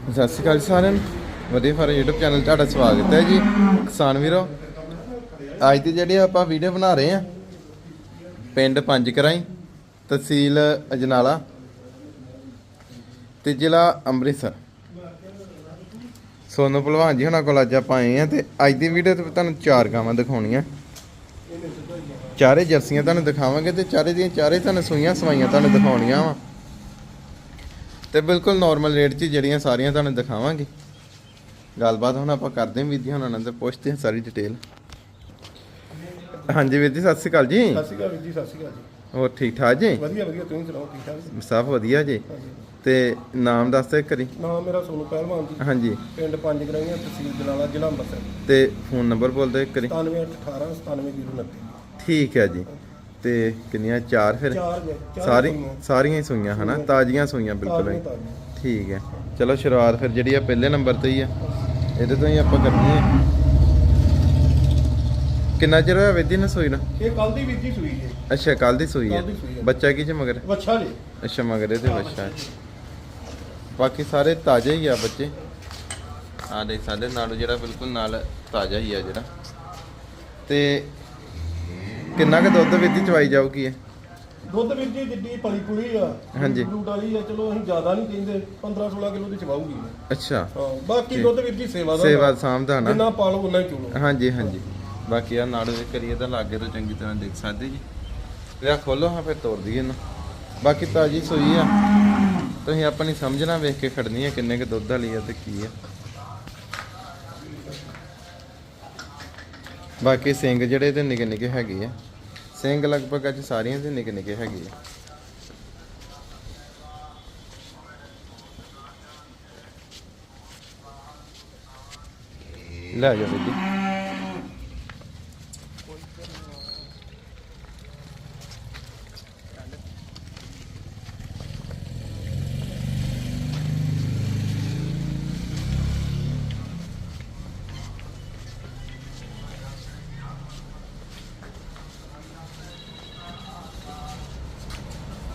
ਸਤਿ ਸ਼੍ਰੀ ਅਕਾਲ ਜੀ ਸਾਰਿਆਂ ਨੂੰ। ਵਧੀਆ ਫਾਰਮ YouTube ਚੈਨਲ ਤੁਹਾਡਾ ਸਵਾਗਤ ਹੈ ਜੀ। ਕਿਸਾਨ ਵੀਰੋ, ਅੱਜ ਦੀ ਜਿਹੜੀ ਆਪਾਂ ਵੀਡੀਓ ਬਣਾ ਰਹੇ ਆ ਪਿੰਡ ਪੰਜ ਕਰਾਈ ਤਹਿਸੀਲ ਅਜਨਾਲਾ ਤੇ ਜ਼ਿਲ੍ਹਾ ਅੰਮ੍ਰਿਤਸਰ। ਸੋਨੂ ਭਲਵਾਨ ਜੀ ਹੁਣਾਂ ਕੋਲ ਅੱਜ ਆਪਾਂ ਆਏ ਆ ਤੇ ਅੱਜ ਦੀ ਵੀਡੀਓ ਤੇ ਤੁਹਾਨੂੰ ਚਾਰ ਗਾਵਾਂ ਦਿਖਾਉਣੀਆਂ। ਚਾਰੇ ਜਰਸੀਆਂ ਤੁਹਾਨੂੰ ਦਿਖਾਵਾਂਗੇ ਤੇ ਚਾਰੇ ਦੀਆਂ ਚਾਰੇ ਤੁਹਾਨੂੰ ਸੂਈਆਂ ਸਵਾਈਆਂ ਤੁਹਾਨੂੰ ਦਿਖਾਉਣੀਆਂ ਵਾ। ਤੇ ਬਿਲਕੁਲ ਨਾਰਮਲ ਰੇਟ 'ਚ ਜਿਹੜੀਆਂ ਸਾਰੀਆਂ ਤੁਹਾਨੂੰ ਦਿਖਾਵਾਂਗੇ। ਗੱਲਬਾਤ ਹੁਣ ਆਪਾਂ ਕਰਦੇ ਹਾਂ ਜੀ ਹੁਣਾਂ ਤੇ ਪੁੱਛਦੇ ਹਾਂ ਸਾਰੀ ਡਿਟੇਲ ਹਾਂਜੀ ਵੀਰ ਜੀ ਸਤਿ ਸ਼੍ਰੀ ਅਕਾਲ ਜੀ। ਸਤਿ ਸ਼੍ਰੀ ਅਕਾਲ ਵੀਰ ਜੀ ਸਤਿ ਸ਼੍ਰੀ ਅਕਾਲ ਜੀ। ਹੋਰ ਠੀਕ ਠਾਕ ਜੀ? ਵਧੀਆ ਵਧੀਆ ਤੁਸੀਂ ਸੁਣਾਓ ਠੀਕ ਠਾਕ ਸਭ ਵਧੀਆ ਜੀ। ਤੇ ਨਾਮ ਦੱਸ ਦਿਓ ਕਰੀ ਨਾਮ ਮੇਰਾ ਸੋਨੂ ਪਹਿਲਵਾਨ ਜੀ। ਹਾਂਜੀ। ਪਿੰਡ ਪੰਜ ਗਰਾਈਆਂ ਤਹਿਸੀਲ ਜਲਾਲਾ ਜ਼ਿਲ੍ਹਾ ਅੰਮ੍ਰਿਤਸਰ। ਤੇ ਫੋਨ ਨੰਬਰ ਬੋਲ ਦਿਓ ਕਰੀ 9818 97029 ਠੀਕ ਹੈ ਜੀ। ਤੇ ਕਿੰਨੀਆਂ? ਚਾਰ ਫਿਰ? ਚਾਰ ਨੇ ਸਾਰੀ। ਸਾਰੀਆਂ ਹੀ ਸੂਈਆਂ ਹਨਾ? ਤਾਜ਼ੀਆਂ ਸੂਈਆਂ ਬਿਲਕੁਲ ਹੀ। ਠੀਕ ਹੈ। ਚਲੋ ਸ਼ੁਰੂਆਤ ਫਿਰ ਜਿਹੜੀ ਆ ਪਹਿਲੇ ਨੰਬਰ ਤੇ ਹੀ ਆ। ਇਹਦੇ ਤੋਂ ਹੀ ਆਪਾਂ ਕਰਨੀ ਹੈ ਕਿੰਨਾ ਚਿਰ ਹੋਇਆ ਵਿਧੀ ਨੇ ਸੂਈ ਨਾ? ਇਹ ਕੱਲ ਦੀ ਜੀ ਸੂਈ ਜੀ। ਅੱਛਾ ਕੱਲ ਦੀ ਸੂਈ ਹੈ ਦੀ ਹੈ। ਬੱਚਾ ਕੀ ਚ ਮਗਰ? ਵੱਛਾ ਜੀ। ਅੱਛਾ ਮਗਰ ਇਹਦੇ ਬੱਚਾ ਹੈ ਬਾਕੀ ਸਾਰੇ ਤਾਜ਼ੇ ਹੀ ਆ ਬੱਚੇ। ਆ ਦੇਖ ਸਾਡੇ ਨਾਲੋਂ ਜਿਹੜਾ ਬਿਲਕੁਲ ਨਾਲ ਤਾਜ਼ਾ ਹੀ ਆ ਜਿਹੜਾ। ਤੇ ਕਿੰਨਾ ਕੁ ਦੁੱਧ ਵਿਧੀ ਚਵਾਈ ਜਾਊਗੀ ਇਹ? ਦੁੱਧ ਵੀਰ ਜੀ ਜਿੱਡੀ ਪਲੀ ਪੁਲੀ ਆ ਹਾਂਜੀ। ਫਰੂਟ ਵਾਲੀ ਆ ਚਲੋ ਅਸੀਂ ਜ਼ਿਆਦਾ ਨਹੀਂ ਕਹਿੰਦੇ 15 16 ਕਿਲੋ ਦੀ ਚਵਾਉਗੀ ਅੱਛਾ। ਹਾਂ ਬਾਕੀ। ਦੁੱਧ ਵੀਰ ਜੀ ਸੇਵਾ ਦਾ ਸੇਵਾ ਸਾਂਭਦਾ ਨਾ। ਜਿੰਨਾ ਪਾਲੋ ਉਨਾ ਹੀ ਚੋਲੋ ਹਾਂਜੀ ਹਾਂਜੀ। ਬਾਕੀ ਆ ਨਾੜੂ ਦੇ ਕਰੀਏ ਤਾਂ ਲਾਗੇ ਤੋਂ ਚੰਗੀ ਤਰ੍ਹਾਂ ਦੇਖ ਸਕਦੇ ਜੀ। ਲਿਆ ਖੋਲੋ ਹਾਂ ਫਿਰ ਤੋੜ ਦਈਏ ਇਹਨੂੰ। ਬਾਕੀ ਤਾਜੀ ਸੋਈ ਆ। ਤੁਸੀਂ ਆਪਣੀ ਸਮਝਣਾ ਵੇਖ ਕੇ ਖੜਨੀ ਆ ਕਿੰਨੇ ਕ ਦੁੱਧ ਵਾਲੀ ਆ ਤੇ ਕੀ ਆ। ਬਾਕੀ ਸਿੰਘ ਜਿਹੜੇ ਇਹਦੇ ਨਿੱਕੇ ਨਿੱਕੇ ਹੈਗੇ ਆ। ਸਿੰਘ ਲਗਭਗ ਅੱਜ ਸਾਰੀਆਂ ਦੇ ਨਿੱਕੇ ਨਿੱਕੇ ਹੈਗੇ ਆ। ਲੈ ਜਾ ਬੇਟੀ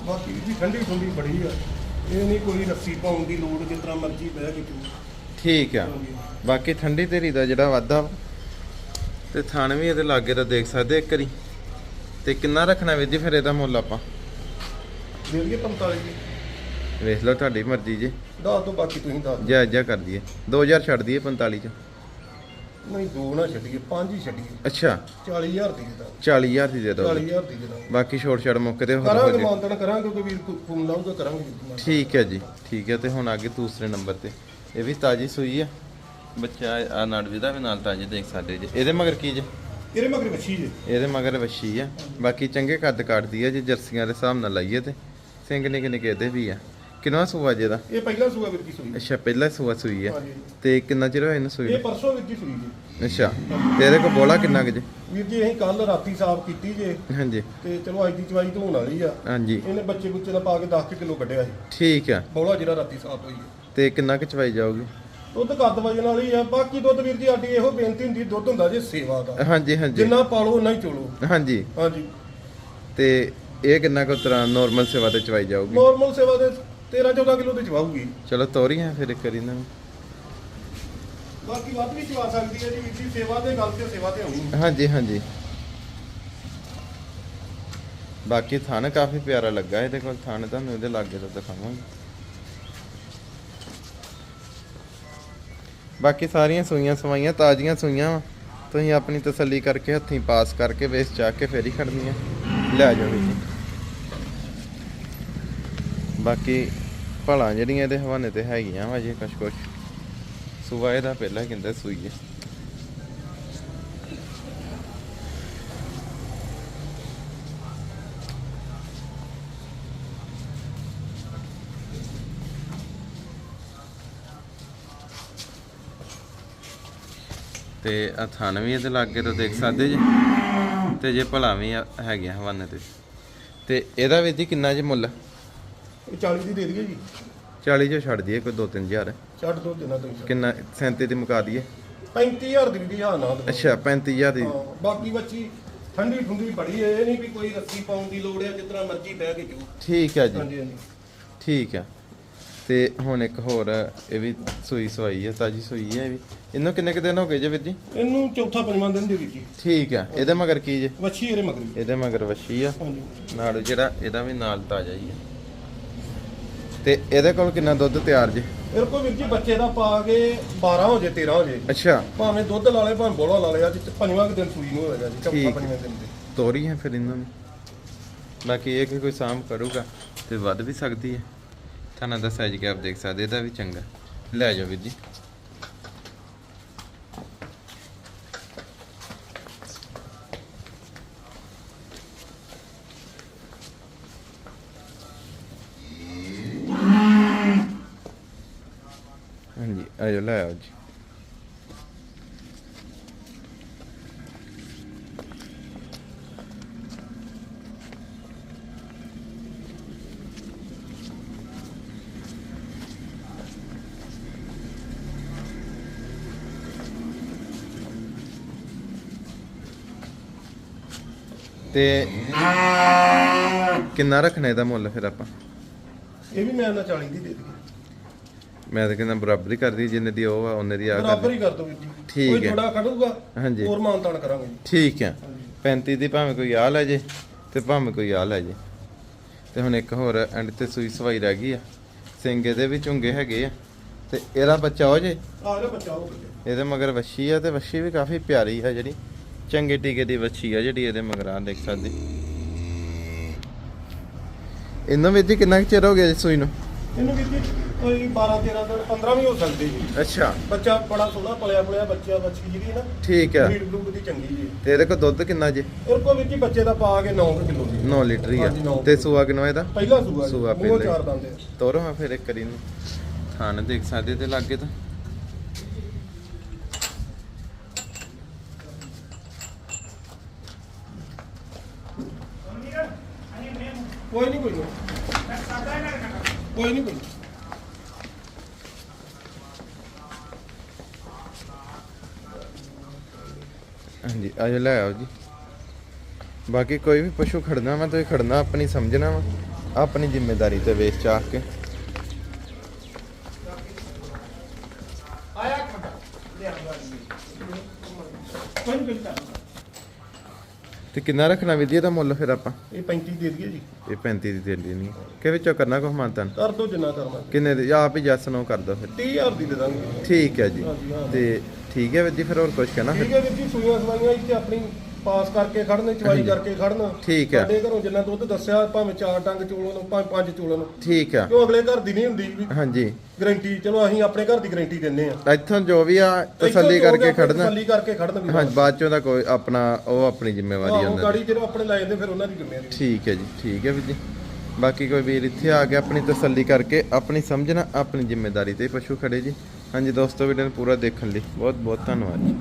ਬਾਕੀ ਜੀ ਠੰਡੀ ਠੰਡੀ ਬੜੀ ਆ। ਇਹ ਨਹੀਂ ਕੋਈ ਰੱਸੀ ਪਾਉਣ ਦੀ ਲੋੜ ਜਿਸ ਤਰ੍ਹਾਂ ਮਰਜ਼ੀ ਬਹਿ ਕੇ ਚੋ ਠੀਕ ਆ। ਬਾਕੀ ਠੰਡੀ ਧੀਰੀ ਦਾ ਜਿਹੜਾ ਵਾਧਾ ਵਾ, ਤੇ ਥਣ ਵੀ ਇਹਦੇ ਲਾਗੇ ਤਾਂ ਦੇਖ ਸਕਦੇ ਇੱਕ ਵਾਰੀ। ਤੇ ਕਿੰਨਾ ਰੱਖਣਾ ਵੀਰ ਜੀ ਫਿਰ ਇਹਦਾ ਮੁੱਲ ਆਪਾਂ? ਦੇ ਲਈਏ 45 ਜੀ। ਵੇਖ ਲਓ ਤੁਹਾਡੀ ਮਰਜ਼ੀ ਜੀ। ਦੱਸ ਦੋ ਬਾਕੀ ਤੁਸੀਂ ਦੱਸ ਦਿਓ। ਜਾਇਜ਼ ਜਿਹਾ ਕਰ ਦਈਏ। 2000 ਛੱਡ ਦਈਏ 45 ਚ। ਨਹੀਂ ਦੋ ਨਾ ਛੱਡੀਏ ਪੰਜ ਹੀ ਛੱਡੀਏ। ਅੱਛਾ। 40000 ਦੀ ਦਾ 40000 ਦੀ ਦੇ ਦਿਓ। 40000 ਦੀ ਦਾ ਬਾਕੀ ਛੋਟ ਛੜ ਮੁੱਕ ਤੇ ਹੋਰ ਹੋ ਕਰਾਂਗੇ ਜੇ। ਮਾਨਤਨ ਕਰਾਂਗੇ ਕੋਈ ਵੀਰ ਕੋ- ਫੋਨ ਲਾਊਗਾ ਕਰਾਂਗੇ ਜੀ। ਠੀਕ ਹੈ ਜੀ ਠੀਕ ਹੈ ਤੇ ਹੁਣ ਅੱਗੇ ਦੂਸਰੇ ਨੰਬਰ ਤੇ। ਇਹ ਵੀ ਤਾਜੀ ਸੂਈ ਆ। ਬੱਚਾ ਆ ਨੜਵੀ ਦਾ ਵੀ ਨਾਲ ਤਾਜੀ ਦੇਖ ਸਕਦੇ ਜੀ। ਇਹਦੇ ਮਗਰ ਕੀ ਜੇ? ਇਹਦੇ ਮਗਰ ਵੱਛੀ ਜੇ। ਇਹਦੇ ਮਗਰ ਵੱਛੀ ਆ। ਬਾਕੀ ਚੰਗੇ ਕੱਦ ਕੱਟਦੀ ਆ ਜੇ ਜਰਸੀਆਂ ਦੇ ਹਿਸਾਬ ਨਾਲ ਲਾਈਏ ਤੇ। ਸਿੰਘ ਨਿੱਕੇ ਨਿੱਕੇ ਇਹਦੇ ਵੀ ਆ। ਕਿੰਨਾ ਸੂਆ ਜੇ ਦਾ? ਇਹ ਪਹਿਲਾ ਸੂਆ ਵੀਰ ਜੀ ਸੂਈ। ਅੱਛਾ ਪਹਿਲਾ ਸੂਆ ਸੂਈ ਆ। ਹਾਂਜੀ। ਤੇ ਕਿੰਨਾ ਚਿਰ ਹੋਇਆ ਇਹਨੂੰ ਸੂਈ ਇਹ ਨੂੰ? ਪਰਸੋਂ ਵੀਰ ਜੀ ਸੂਈ ਜੀ। ਅੱਛਾ ਤੇ ਇਹਦੇ ਕੋਲ ਬੋਲਾ ਕਿੰਨਾ ਕੁ ਜੇ? ਵੀਰ ਜੀ ਅਸੀਂ ਕੱਲ ਰਾਤੀ ਸਾਫ਼ ਕੀਤੀ ਜੇ। ਹਾਂਜੀ। ਤੇ ਚਲੋ ਅੱਜ ਦੀ ਚਵਾਈ ਧੋਣ ਵਾਲੀ ਆ। ਹਾਂਜੀ। ਇਹਨੇ ਬੱਚੇ ਬੁੱਚੇ ਦਾ ਪਾ ਕੇ 10 ਕਿਲੋ ਕੱਢਿਆ ਸੀ। ਠੀਕ ਆ। ਬੋਲਾ ਜਿਹੜਾ ਰਾਤੀ ਸਾਫ਼ ਹੋਈ ਹੈ ਤੇ ਕਿੰਨਾ ਕੁ ਚਵਾਈ ਜਾਊਗੀ? ਦੁੱਧ ਕੱਦ ਵਜਣ ਵਾਲੀ ਆ। ਬਾਕੀ ਦੁੱਧ ਵੀਰ ਜੀ ਸਾਡੀ ਇਹੋ ਬੇਨਤੀ ਹੁੰਦੀ ਦੁੱਧ ਹੁੰਦਾ ਜੇ ਸੇਵਾ ਦਾ। ਹਾਂਜੀ ਹਾਂਜੀ। ਜਿੰਨਾ ਪਾਲੋ ਉਨਾ ਹੀ ਚੋਲੋ। ਹਾਂਜੀ। ਹਾਂਜੀ। ਤੇ ਇਹ ਕਿੰਨਾ ਕੁ ਤਰ੍ਹਾਂ ਨਾਰਮਲ ਸੇਵਾ ਤੇ ਚਵਾਈ ਜਾਊਗੀ? ਨਾਰਮਲ ਸੇਵਾ ਦੇ 13 14 ਕਿਲੋ ਦੀ ਚਵਾਊਗੀ। ਚਲੋ ਤੋਰੀਆਂ ਫਿਰ ਇੱਕ ਵਾਰੀ ਇਹਨਾਂ ਨੂੰ। ਬਾਕੀ ਵੱਧ ਵੀ ਚਵਾ ਸਕਦੀ ਹੈ ਜੀ ਵੀਰ ਜੀ ਸੇਵਾ ਦੇ ਗੱਲ ਤੇ ਸੇਵਾ ਤੇ ਹੋਣੀ ਹਾਂਜੀ ਹਾਂਜੀ। ਬਾਕੀ ਥਣ ਕਾਫੀ ਪਿਆਰਾ ਲੱਗਾ ਇਹਦੇ ਕੋਲ ਥਣ ਤੁਹਾਨੂੰ ਇਹਦੇ ਲਾਗੇ ਤੋਂ ਦਿਖਾਵਾਂਗੇ। ਬਾਕੀ ਸਾਰੀਆਂ ਸੂਈਆਂ ਸਵਾਈਆਂ ਤਾਜ਼ੀਆਂ ਸੂਈਆਂ ਵਾ। ਤੁਸੀਂ ਆਪਣੀ ਤਸੱਲੀ ਕਰਕੇ ਹੱਥੀਂ ਪਾਸ ਕਰਕੇ ਵੇਸ ਚਾ ਕੇ ਫੇਰ ਹੀ ਖੜਨੀਆਂ ਲੈ ਜਾਓ ਵੀਰ ਜੀ। ਬਾਕੀ ਭਲਾ ਜਿਹੜੀਆਂ ਇਹਦੇ ਹਵਾਨੇ ਤੇ ਹੈਗੀਆਂ ਵਾ ਜੇ, ਕੁਛ ਕੁਛ। ਸੂਆ ਇਹਦਾ ਪਹਿਲਾਂ ਕਹਿੰਦਾ ਸੂਈ ਹੈ ਤੇ ਆ ਥਣ ਵੀ ਇਹਦੇ ਲਾਗੇ ਤੋਂ ਦੇਖ ਸਕਦੇ ਜੀ? ਤੇ ਜੇ ਭਲਾ ਵੀ ਆ- ਹੈਗੇ ਹਵਾਨੇ ਤੇ। ਤੇ ਇਹਦਾ ਵੀ ਜੀ ਕਿੰਨਾ ਜੇ ਮੁੱਲ? ਇਹ 40 ਦੀ ਦੇ ਦਈਏ ਜੀ। 40 ਜੋ ਛੱਡ ਦਈਏ ਕੋਈ 2-3000 ਛੱਡ ਦੋ ਦਿਨਾਂ ਤੋਂ ਹੀ। ਕਿੰਨਾ 37 ਤੇ ਮੁਕਾ ਦਈਏ। 35000 ਦੀ ਵੀ ਹਾਂ ਨਾ ਦਿਓ। ਅੱਛਾ 35000 ਦੀ। ਹਾਂ, ਬਾਕੀ ਬੱਚੀ ਠੰਡੀ ਠੁੰਡੀ ਬੜੀ ਹੈ ਇਹ ਨਹੀਂ ਵੀ ਕੋਈ ਰੱਸੀ ਪਾਉਣ ਦੀ ਲੋੜ ਹੈ ਤਰ੍ਹਾਂ ਮਰਜ਼ੀ ਬਹਿ ਕੇ ਚੋ ਠੀਕ ਹੈ ਜੀ। ਹਾਂਜੀ ਹਾਂਜੀ। ਠੀਕ ਹੈ ਤੇ ਹੁਣ ਇੱਕ ਹੋਰ ਇਹ ਵੀ ਸੂਈ ਸਵਾਈ ਹੈ ਤਾਜੀ ਸੂਈ ਹੈ ਇਹ ਵੀ। ਇਹਨੂੰ ਕਿੰਨੇ ਕੁ ਦਿਨ ਹੋ ਗਏ ਜੇ ਵੀਰ ਜੀ? ਇਹਨੂੰ ਚੌਥਾ ਪੰਜਵਾਂ ਦਿਨ ਦੇ ਵਿੱਚ ਠੀਕ ਆ। ਇਹਦੇ ਮਗਰ ਕੀ ਜੇ? ਵੱਛੀ ਇਹਦੇ ਮਗਰੀ ਇਹਦੇ ਮਗਰ ਵੱਛੀ ਆ। ਹਾਂਜੀ। ਨਾਲ ਜਿਹੜਾ ਇਹਦਾ ਵੀ ਨਾਲ ਤਾਜ਼ਾ ਹੀ ਆ। ਤੇ ਇਹਦੇ ਕੋਲ ਕਿੰਨਾ ਦੁੱਧ ਤਿਆਰ ਜੇ? ਇਹਦੇ ਕੋਲ ਵੀਰ ਜੀ ਬੱਚੇ ਦਾ ਪਾ ਕੇ 12 ਹੋ ਜੇ 13 ਹੋ ਜੇ। ਅੱਛਾ। ਭਾਵੇਂ ਦੁੱਧ ਲਾ ਲੇ ਭਾਵੇਂ ਬੋਲਾ ਲਾ ਲੇ ਅੱਜ ਪੰਜਵਾਂ ਕੁ ਦਿਨ ਸੂਈ ਨੂੰ ਹੋਏਗਾ ਜੀ ਚੌਥਾ ਠੀਕ। ਪੰਜਵਾਂ ਦਿਨ ਦੇ। ਤੋਰੀ ਹੈ ਫਿਰ ਇਹਨਾਂ ਨੂੰ? ਬਾਕੀ ਇਹ ਕਿ ਕੋਈ ਸਾਮ ਕਰੂਗਾ ਤੇ ਵੱਧ ਵੀ ਸਕਦੀ ਹੈ। ਤੁਹਾਨੂੰ ਦਾ ਸਾਈਜ਼ ਕਿ ਆਪ ਦੇਖ ਸਕਦੇ ਇਹਦਾ ਵੀ ਚੰਗਾ। ਲੈ ਜਾਓ ਵੀਰ ਜੀ। ਆਜੋ ਲੈ ਆਓ ਜੀ ਤੇ ਕਿੰਨਾ ਰੱਖਣਾ ਇਹਦਾ ਮੁੱਲ ਫਿਰ ਆਪਾਂ? ਇਹ ਵੀ ਮੈਂ ਨਾ 40 ਦੀ ਦੇ ਦਈਏ ਮੈਂ ਤਾਂ ਕਹਿੰਦਾ ਬਰਾਬਰੀ ਕਰਦੀ ਜਿੰਨੇ ਦੀ ਉਹ ਆ ਉਹਨੇ ਦੀ ਆ ਬਰਾਬਰ ਹੀ ਕਰ ਦੋ ਜੀ। ਠੀਕ ਕੋਈ ਹੈ। ਥੋੜਾ ਖੜੂਗਾ ਹਾਂਜੀ। ਹੋਰ ਮਾਨਤਾਨ ਕਰਾਂਗੇ ਜੀ। ਠੀਕ ਹੈ। 35 ਦੀ ਭਾਵੇਂ ਕੋਈ ਆ ਲੈ ਜੇ ਤੇ ਭਾਵੇਂ ਕੋਈ ਆ ਲੈ ਜੇ। ਤੇ ਹੁਣ ਇੱਕ ਹੋਰ ਐਂਡ ਤੇ ਸੂਈ ਸਵਾਈ ਰਹਿ ਗਈ ਆ। ਸਿੰਘ ਇਹਦੇ ਵੀ ਝੁੰਗੇ ਹੈਗੇ ਆ। ਤੇ ਇਹਦਾ ਬੱਚਾ ਹੋ ਜੇ? ਆ ਜਾ ਬੱਚਾ ਹੋ ਗਿਆ ਇਹਦੇ ਮਗਰ ਵੱਛੀ ਆ ਤੇ ਵੱਛੀ ਵੀ ਕਾਫੀ ਪਿਆਰੀ ਆ ਜਿਹੜੀ। ਚੰਗੇ ਟੀਕੇ ਦੀ ਵੱਛੀ ਆ ਜਿਹੜੀ ਇਹਦੇ ਮਗਰ ਆ ਦੇਖ ਸਕਦੇ। ਇਹਨਾਂ ਵਿੱਚ ਕਿੰਨਾ ਕੁ ਚਿਰ ਹੋ ਗਿਆ ਜੀ ਸੂਈ ਨੂੰ? ਇਹਨੂੰ ਜੀ ਕੋਈ 12 13 ਦਿਨ 15 ਵੀ ਹੋ ਸਕਦੇ ਜੀ। ਅੱਛਾ। ਬੱਚਾ ਬੜਾ ਸੋਹਣਾ ਪਲਿਆ ਪਲਿਆ ਬੱਚਾ ਬੱਚੀ ਜਿਹੜੀ ਨਾ। ਠੀਕ ਆ। ਬੀਡ ਬਲੂਡ ਦੀ ਚੰਗੀ ਜੀ। ਤੇ ਇਹਦੇ ਕੋਲ ਦੁੱਧ ਕਿੰਨਾ ਜੇ? ਇਹਦੇ ਕੋਲ ਵੀਰ ਜੀ ਬੱਚੇ ਦਾ ਪਾ ਕੇ 9 ਕਿਲੋ ਜੀ। 9 ਲੀਟਰ ਹੀ ਹਾਂਜੀ, ਆ ਨੌ ਤੇ ਸੂਆ ਕਿਨੋ ਇਹਦਾ? ਪਹਿਲਾ ਸੂਆ ਸੂਆ ਜੀ ਮੂੰਹੋਂ ਪਹਿਲਾ ਹੀ। ਚਾਰ ਦੰਦੇ ਤੋਰੋ ਹਾਂ ਫਿਰ ਇੱਕ ਕਰੀ ਨੂੰ ਥਾਨ ਦੇਖ ਸਕਦੇ ਤੇ ਲੱਗੇ ਤਾਂ। ਕੋਈ ਨਹੀਂ ਕੋਈ ਨਹੀਂ ਕੋਈ ਨਹੀਂ ਕੋਈ। ਹਾਂਜੀ ਆਜੋ ਲੈ ਆਓ ਜੀ ਬਾਕੀ ਕੋਈ ਵੀ ਪਸ਼ੂ ਖੜਨਾ ਵਾ ਤੁਸੀਂ ਖੜਨਾ ਆਪਣੀ ਸਮਝਣਾ ਵਾ ਆਪਣੀ ਜ਼ਿੰਮੇਵਾਰੀ ਤੇ ਵੇਚ ਚਾਹ ਕੇ ਕੋਈ ਨਹੀਂ ਕੋਈ ਨੀ। ਤੇ ਕਿੰਨਾ ਰੱਖਣਾ ਵਿਧੀ ਦਾ ਮੁੱਲ ਫਿਰ ਆਪਾਂ। ਇਹ 35 ਦੇ ਦਈਏ ਜੀ। ਇਹ 35 ਦੀ ਦੇ ਦੇਣੀ ਕਿ ਵਿੱਚੋਂ ਕਰਨਾ ਕੁਛ ਮਾਨਤਨ? ਕਰ ਦੋ ਜਿੰਨਾ ਕਰਨਾ। ਕਿੰਨੇ ਦੇ? ਆਪ ਹੀ ਜੱਸ ਨੂੰ ਕਰ ਦੋ ਫਿਰ। 30000 ਦੀ ਦੇ ਦਾਂਗੇ। ਠੀਕ ਹੈ ਜੀ। ਤੇ ਠੀਕ ਹੈ ਵੀਰ ਜੀ ਫਿਰ ਹੋਰ ਕੁਝ ਕਹਿਣਾ ਠੀਕ ਹੈ ਵੀਰ ਜੀ ਸੂਈਆਂ ਸਵਾਈਆਂ ਇੱਥੇ ਆਪਣੀ ਪਾਸ ਕਰਕੇ ਖੜਨ ਚਵਾਈ। ਕਰਕੇ ਖੜਨ। ਠੀਕ ਹੈ। ਸਾਡੇ ਘਰੋਂ ਜਿੰਨਾ ਦੁੱਧ ਦੱਸਿਆ ਭਾਵੇਂ ਚਾਰ ਟੰਗ ਚੋਲਣ ਨੂੰ ਭਾਵੇਂ ਪੰਜ ਚੋਲਣ ਨੂੰ ਠੀਕ ਆ ਕਿਉਂ ਅਗਲੇ ਘਰ ਦੀ ਨਹੀਂ ਹੁੰਦੀ ਵੀ ਹਾਂਜੀ। ਗਰੰਟੀ ਚਲੋ ਅਸੀਂ ਆਪਣੇ ਘਰ ਦੀ ਗਰੰਟੀ ਦਿੰਨੇ ਆ ਇੱਥੋਂ ਜੋ ਵੀ ਆ ਤਸੱਲੀ ਕਰਕੇ ਖੜਨਾ। ਤਸੱਲੀ ਕਰਕੇ ਖੜਨ ਵੀ ਹਾਂਜੀ ਬਾਅਦ ਚੋਂ ਦਾ ਕੋਈ ਆਪਣਾ ਉਹ ਆਪਣੀ ਜ਼ਿੰਮੇਵਾਰੀ ਆਹੋ ਉਹਨਾਂ ਦੀ। ਗਾੜੀ ਜਦੋਂ ਆਪਣੇ ਲੈ ਜਾਂਦੇ ਫਿਰ ਉਹਨਾਂ ਦੀ ਜ਼ਿੰਮੇਵਾਰੀ। ਠੀਕ ਹੈ ਜੀ ਠੀਕ ਹੈ ਵੀਰ ਜੀ। ਬਾਕੀ ਕੋਈ ਵੀਰ ਇੱਥੇ ਆ ਕੇ ਆਪਣੀ ਤਸੱਲੀ ਕਰਕੇ ਆਪਣੀ ਸਮਝਣਾ ਆਪਣੀ ਜ਼ਿੰਮੇਵਾਰੀ ਤੇ ਪਸ਼ੂ ਖੜੇ ਜੀ। ਹਾਂਜੀ ਦੋਸਤੋ ਵੀਡੀਓ ਨੂੰ ਪੂਰਾ ਦੇਖਣ ਲਈ ਬਹੁਤ ਬਹੁਤ ਧੰਨਵਾਦ ਜੀ।